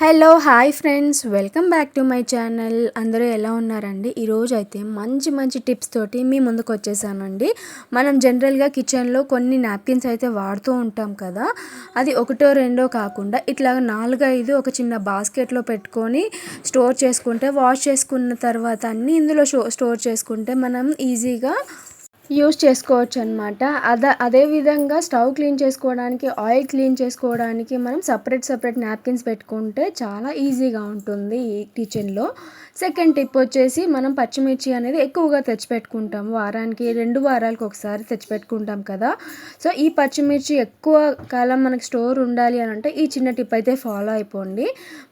Hello hi friends. Welcome back to my channel. అందరూ ఎలా ఉన్నారండి? ఈరోజు అయితే మంచి మంచి టిప్స్ తోటి మీ ముందుకు వచ్చేసానండి. మనం జనరల్గా కిచెన్లో కొన్ని నాప్కిన్స్ అయితే వాడుతూ ఉంటాం కదా. అది ఒకటో రెండో కాకుండా ఇట్లా నాలుగైదు ఒక చిన్న బాస్కెట్లో పెట్టుకొని స్టోర్ చేసుకుంటే వాష్ చేసుకున్న తర్వాత అన్నీ ఇందులో స్టోర్ చేసుకుంటే మనం ఈజీగా యూస్ చేసుకోవచ్చు అనమాట అదే అదేవిధంగా స్టవ్ క్లీన్ చేసుకోవడానికి ఆయిల్ క్లీన్ చేసుకోవడానికి మనం సపరేట్ సపరేట్ నాప్కిన్స్ పెట్టుకుంటే చాలా ఈజీగా ఉంటుంది ఈ కిచెన్లో. సెకండ్ టిప్ వచ్చేసి మనం పచ్చిమిర్చి అనేది ఎక్కువగా తెచ్చిపెట్టుకుంటాం వారానికి రెండు వారాలకు ఒకసారి తెచ్చిపెట్టుకుంటాం కదా. సో ఈ పచ్చిమిర్చి ఎక్కువ కాలం మనకి స్టోర్ ఉండాలి అని అంటే ఈ చిన్న టిప్ అయితే ఫాలో అయిపోండి.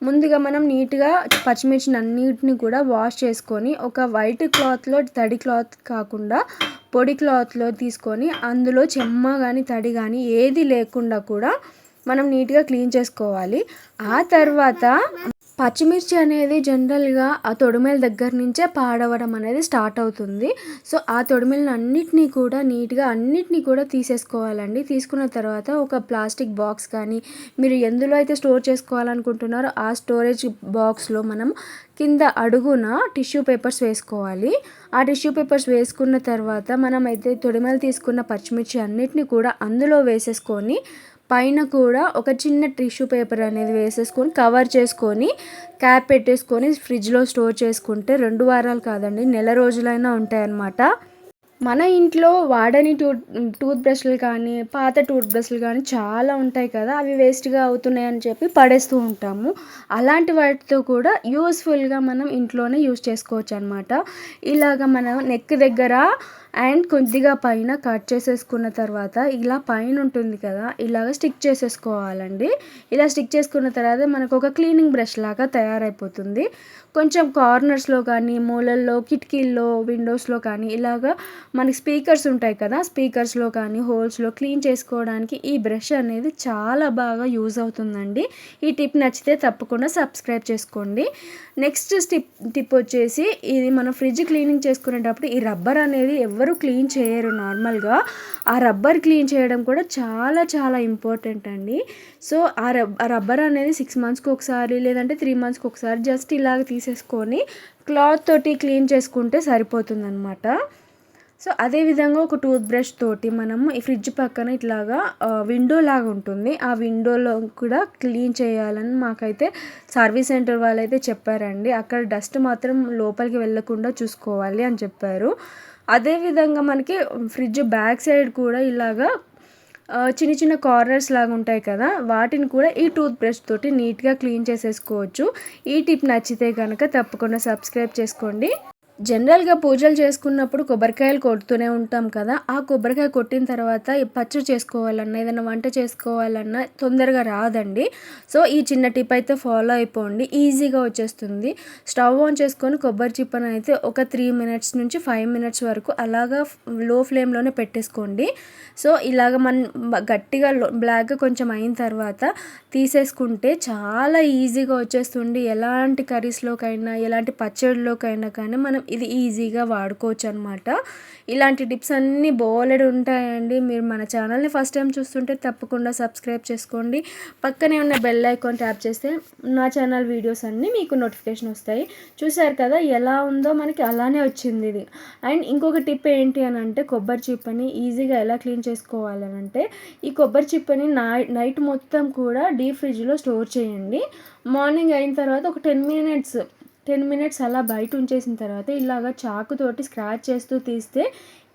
ముందుగా మనం నీట్గా పచ్చిమిర్చిని అన్నిటిని కూడా వాష్ చేసుకొని ఒక వైట్ క్లాత్లో తడి క్లాత్ కాకుండా పొడి క్లాత్లో తీసుకొని అందులో చెమ్మ కానీ తడి కానీ ఏది లేకుండా కూడా మనం నీట్గా క్లీన్ చేసుకోవాలి. ఆ తర్వాత పచ్చిమిర్చి అనేది జనరల్గా ఆ తొడిమెల దగ్గర నుంచే పాడవడం అనేది స్టార్ట్ అవుతుంది. సో ఆ తొడిమెలను అన్నిటినీ కూడా నీట్గా అన్నిటినీ కూడా తీసేసుకోవాలండి. తీసుకున్న తర్వాత ఒక ప్లాస్టిక్ బాక్స్ కానీ మీరు ఎందులో అయితే స్టోర్ చేసుకోవాలనుకుంటున్నారో ఆ స్టోరేజ్ బాక్స్లో మనం కింద అడుగున టిష్యూ పేపర్స్ వేసుకోవాలి. ఆ టిష్యూ పేపర్స్ వేసుకున్న తర్వాత మనం అయితే తొడిమెలు తీసుకున్న పచ్చిమిర్చి అన్నిటిని కూడా అందులో వేసేసుకొని పైన కూడా ఒక చిన్న టిష్యూ పేపర్ అనేది వేసేసుకొని కవర్ చేసుకొని క్యాప్ పెట్టేసుకొని ఫ్రిడ్జ్లో స్టోర్ చేసుకుంటే రెండు వారాలు కాదండి నెల రోజులైనా ఉంటాయన్నమాట. మన ఇంట్లో వాడని టూత్ టూత్ బ్రష్లు కానీ పాత టూత్ బ్రష్లు కానీ చాలా ఉంటాయి కదా అవి వేస్ట్గా అవుతున్నాయి అని చెప్పి పడేస్తూ ఉంటాము. అలాంటి వాటితో కూడా యూస్ఫుల్గా మనం ఇంట్లోనే యూస్ చేసుకోవచ్చు అనమాట ఇలాగ మనం నెక్ దగ్గర అండ్ కొద్దిగా పైన కట్ చేసేసుకున్న తర్వాత ఇలా పైన ఉంటుంది కదా ఇలాగ స్టిక్ చేసేసుకోవాలండి. ఇలా స్టిక్ చేసుకున్న తర్వాత మనకు ఒక క్లీనింగ్ బ్రష్ లాగా తయారైపోతుంది. కొంచెం కార్నర్స్లో కానీ మూలల్లో కిటికీల్లో విండోస్లో కానీ ఇలాగ మనకి స్పీకర్స్ ఉంటాయి కదా స్పీకర్స్లో కానీ హోల్స్లో క్లీన్ చేసుకోవడానికి ఈ బ్రష్ అనేది చాలా బాగా యూజ్ అవుతుందండి. ఈ టిప్ నచ్చితే తప్పకుండా సబ్స్క్రైబ్ చేసుకోండి. నెక్స్ట్ స్టిప్ టిప్ వచ్చేసి ఇది మనం ఫ్రిడ్జ్ క్లీనింగ్ చేసుకునేటప్పుడు ఈ రబ్బర్ అనేది ఎవరు క్లీన్ చేయరు నార్మల్గా. ఆ రబ్బర్ క్లీన్ చేయడం కూడా చాలా చాలా ఇంపార్టెంట్ అండి. సో ఆ రబ్బర్ అనేది సిక్స్ మంత్స్కి ఒకసారి లేదంటే త్రీ మంత్స్కి ఒకసారి జస్ట్ ఇలాగ తీసేసుకొని క్లాత్ తోటి క్లీన్ చేసుకుంటే సరిపోతుందన్నమాట. సో అదేవిధంగా ఒక టూత్ బ్రష్ తోటి మనము ఈ ఫ్రిడ్జ్ పక్కన ఇట్లాగా విండో లాగా ఉంటుంది. ఆ విండోలో కూడా క్లీన్ చేయాలని మాకైతే సర్వీస్ సెంటర్ వాళ్ళు అయితే చెప్పారండి. అక్కడ డస్ట్ మాత్రం లోపలికి వెళ్ళకుండా చూసుకోవాలి అని చెప్పారు. అదేవిధంగా మనకి ఫ్రిడ్జ్ బ్యాక్ సైడ్ కూడా ఇలాగా చిన్న చిన్న కార్నర్స్ లాగా ఉంటాయి కదా వాటిని కూడా ఈ టూత్ బ్రష్ తోటి నీట్గా క్లీన్ చేసేసుకోవచ్చు. ఈ టిప్ నచ్చితే కనుక తప్పకుండా సబ్స్క్రైబ్ చేసుకోండి. జనరల్గా పూజలు చేసుకున్నప్పుడు కొబ్బరికాయలు కొడుతూనే ఉంటాం కదా ఆ కొబ్బరికాయ కొట్టిన తర్వాత పచ్చడి చేసుకోవాలన్నా ఏదైనా వంట చేసుకోవాలన్నా తొందరగా రాదండి. సో ఈ చిన్న టిప్ అయితే ఫాలో అయిపోండి. ఈజీగా వచ్చేస్తుంది. స్టవ్ ఆన్ చేసుకొని కొబ్బరి చిప్పను అయితే ఒక త్రీ మినిట్స్ నుంచి ఫైవ్ మినిట్స్ వరకు అలాగా లో ఫ్లేమ్లోనే పెట్టేసుకోండి. సో ఇలాగ మన గట్టిగా బ్లాక్గా కొంచెం అయిన తర్వాత తీసేసుకుంటే చాలా ఈజీగా వచ్చేస్తుంది. ఎలాంటి కర్రీస్లోకైనా ఎలాంటి పచ్చడిలోకైనా కానీ మనం ఇది ఈజీగా వాడుకోవచ్చు అనమాట ఇలాంటి టిప్స్ అన్నీ బోలెడు ఉంటాయండి. మీరు మన ఛానల్ని ఫస్ట్ టైం చూస్తుంటే తప్పకుండా సబ్స్క్రైబ్ చేసుకోండి. పక్కనే ఉన్న బెల్ ఐకాన్ ట్యాప్ చేస్తే నా ఛానల్ వీడియోస్ అన్నీ మీకు నోటిఫికేషన్ వస్తాయి. చూసారు కదా ఎలా ఉందో మనకి అలానే వచ్చింది ఇది. అండ్ ఇంకొక టిప్ ఏంటి అని అంటే కొబ్బరి చిప్పని ఈజీగా ఎలా క్లీన్ చేసుకోవాలని అంటే ఈ కొబ్బరి చిప్పని నైట్ మొత్తం కూడా డీప్ ఫ్రిడ్జ్లో స్టోర్ చేయండి. మార్నింగ్ అయిన తర్వాత ఒక టెన్ మినిట్స్ టెన్ మినిట్స్ అలా బయట ఉంచేసిన తర్వాత ఇలాగ చాకుతోటి స్క్రాచ్ చేస్తూ తీస్తే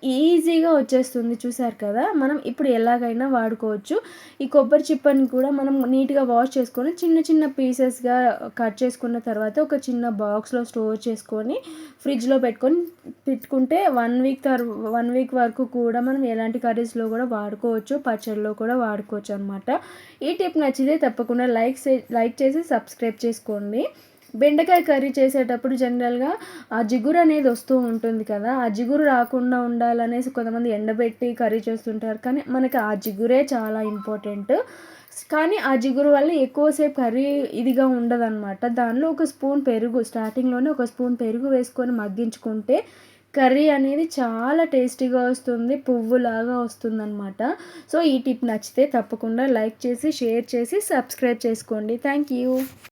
ఈజీగా వచ్చేస్తుంది. చూసారు కదా? మనం ఇప్పుడు ఎలాగైనా వాడుకోవచ్చు. ఈ కొబ్బరి చిప్పని కూడా మనం నీట్గా వాష్ చేసుకొని చిన్న చిన్న పీసెస్గా కట్ చేసుకున్న తర్వాత ఒక చిన్న బాక్స్లో స్టోర్ చేసుకొని ఫ్రిడ్జ్లో పెట్టుకొని పెట్టుకుంటే వన్ వీక్ తర్ వన్ వీక్ వరకు కూడా మనం ఎలాంటి కర్రీస్లో కూడా వాడుకోవచ్చు. పచ్చడిలో కూడా వాడుకోవచ్చు అనమాట ఈ టిప్ నచ్చితే తప్పకుండా లైక్ లైక్ చేసి సబ్స్క్రైబ్ చేసుకోండి. బెండకాయ కర్రీ చేసేటప్పుడు జనరల్గా ఆ జిగురు అనేది వస్తూ ఉంటుంది కదా ఆ జిగురు రాకుండా ఉండాలనేసి కొంతమంది ఎండబెట్టి కర్రీ చేస్తుంటారు. కానీ మనకి ఆ జిగురే చాలా ఇంపార్టెంట్. కానీ ఆ జిగురు వల్ల ఎక్కువసేపు కర్రీ ఇదిగా ఉండదన్నమాట. దానిలో ఒక స్పూన్ పెరుగు స్టార్టింగ్లోనే ఒక స్పూన్ పెరుగు వేసుకొని మగ్గించుకుంటే కర్రీ అనేది చాలా టేస్టీగా వస్తుంది పువ్వులాగా వస్తుందన్నమాట. సో ఈ టిప్ నచ్చితే తప్పకుండా లైక్ చేసి షేర్ చేసి సబ్స్క్రైబ్ చేసుకోండి. Thank you